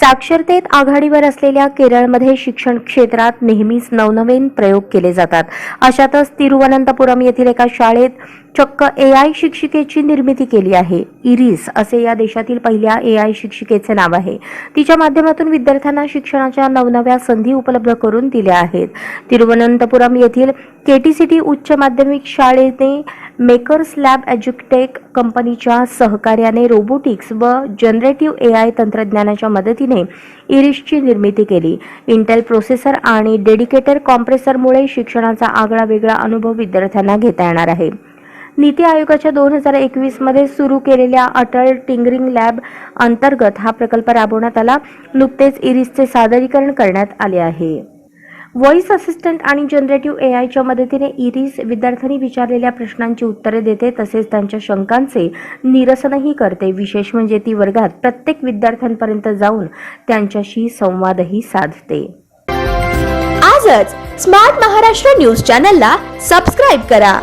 साक्षरतेत आघाडीवर असलेल्या केरळमध्ये शिक्षण क्षेत्रात नेहमीच नवनवीन प्रयोग केले जातात. अशातच तिरुवनंतपुरम येथील एका शाळेत चक्क ए आय शिक्षिकेची निर्मिती केली आहे. इरिस असे या देशातील पहिल्या ए आय शिक्षिकेचे नाव आहे. तिच्या माध्यमातून विद्यार्थ्यांना शिक्षणाच्या नवनव्या संधी उपलब्ध करून दिल्या आहेत. तिरुवनंतपुरम येथील केटीसीटी उच्च माध्यमिक शाळेने मेकर्स लॅब एज्युकटेक कंपनीच्या सहकार्याने रोबोटिक्स व जनरेटिव्ह ए आय तंत्रज्ञानाच्या मदतीने इरिशची निर्मिती केली. इंटेल प्रोसेसर आणि डेडिकेटेड कॉम्प्रेसरमुळे शिक्षणाचा आगळा वेगळा अनुभव विद्यार्थ्यांना घेता येणार आहे. नीती आयोगाच्या दोन हजार एकवीसमध्ये सुरू केलेल्या अटल टिंगरिंग लॅब अंतर्गत हा प्रकल्प राबवण्यात आला. नुकतेच इरिसचे सादरीकरण करण्यात आले आहे. व्हॉइस असिस्टंट आणि जनरेटिव्ह ए आयच्या मदतीने इरिस विद्यार्थ्यांनी विचारलेल्या प्रश्नांची उत्तरे देते तसेच त्यांच्या शंकांचे निरसनही करते. विशेष म्हणजे ती वर्गात प्रत्येक विद्यार्थ्यांपर्यंत जाऊन त्यांच्याशी संवादही साधते. आजच स्मार्ट महाराष्ट्र न्यूज चॅनलला सबस्क्राईब करा.